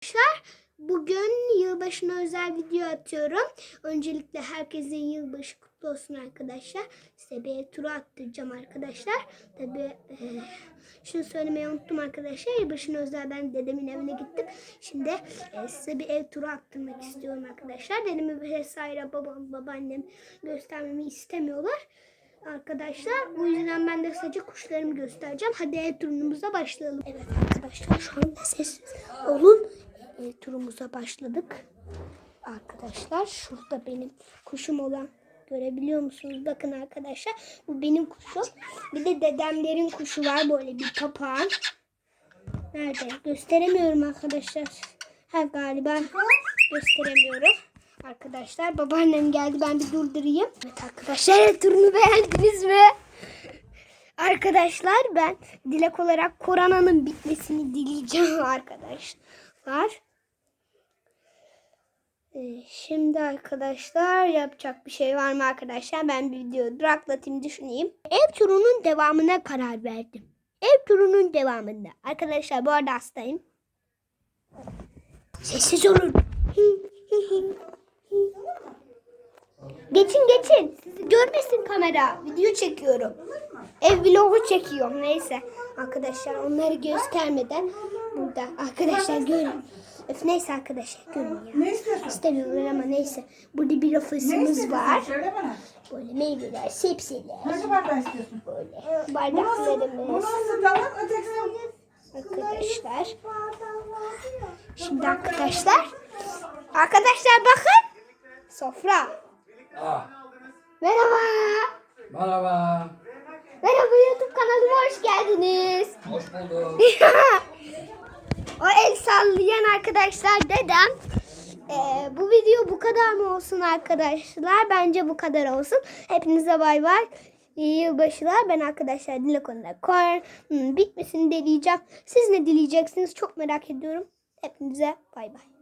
Arkadaşlar bugün yılbaşına özel video atıyorum. Öncelikle herkesin yılbaşı kutlu olsun arkadaşlar. Size bir ev turu attıracağım arkadaşlar. Tabii e, şunu söylemeyi unuttum arkadaşlar. Yılbaşına özel ben dedemin evine gittim. Şimdi e, size bir ev turu attırmak istiyorum arkadaşlar. Dedemi vesaire babam babaannem göstermemi istemiyorlar. Arkadaşlar o yüzden ben de sadece kuşlarımı göstereceğim. Hadi ev turumuza başlayalım. Evet arkadaşlar şu anda sessiz olun. Ev turumuza başladık. Arkadaşlar şurada benim kuşum olan görebiliyor musunuz? Bakın arkadaşlar bu benim kuşum. Bir de dedemlerin kuşu var böyle bir papağan. Nerede? Gösteremiyorum arkadaşlar. Ha galiba gösteremiyorum. Arkadaşlar babaannem geldi ben bir durdurayım. Evet arkadaşlar turunu beğendiniz mi? Arkadaşlar ben dilek olarak koronanın bitmesini dileyeceğim arkadaşlar. Ee, Şimdi arkadaşlar yapacak bir şey var mı arkadaşlar? Ben bir video duraklatayım düşüneyim. Ev turunun devamına karar verdim. Ev turunun devamında. Arkadaşlar bu arada hastayım. Sessiz olun. Geçin geçin. Görmesin kamera. Video çekiyorum. Ev vlogu çekiyorum. Neyse. Arkadaşlar onları göstermeden burada. Arkadaşlar görün. Öf, neyse arkadaşlar görün ya. Ne istiyorsun? İstemiyorlar ama neyse. Burada bir istiyorsun? var. Söyle bana. Böyle meyveler, sebzeler. Hangi bardağı istiyorsun? Böyle bardaklarımız. nasıl tabak ötekisi? Arkadaşlar. Şimdi arkadaşlar. Arkadaşlar bakın. Sofra. Ah, Merhaba. merhaba. Merhaba YouTube kanalıma hoş geldiniz. Hoş bulduk. o el sallayan arkadaşlar dedem. Ee, bu video bu kadar mı olsun arkadaşlar? Bence bu kadar olsun. Hepinize bay bay. İyi yılbaşılar. Ben arkadaşlar dilek olarak koyarım. Bitmesini dileyeceğim. Siz ne dileyeceksiniz? Çok merak ediyorum. Hepinize bay bay.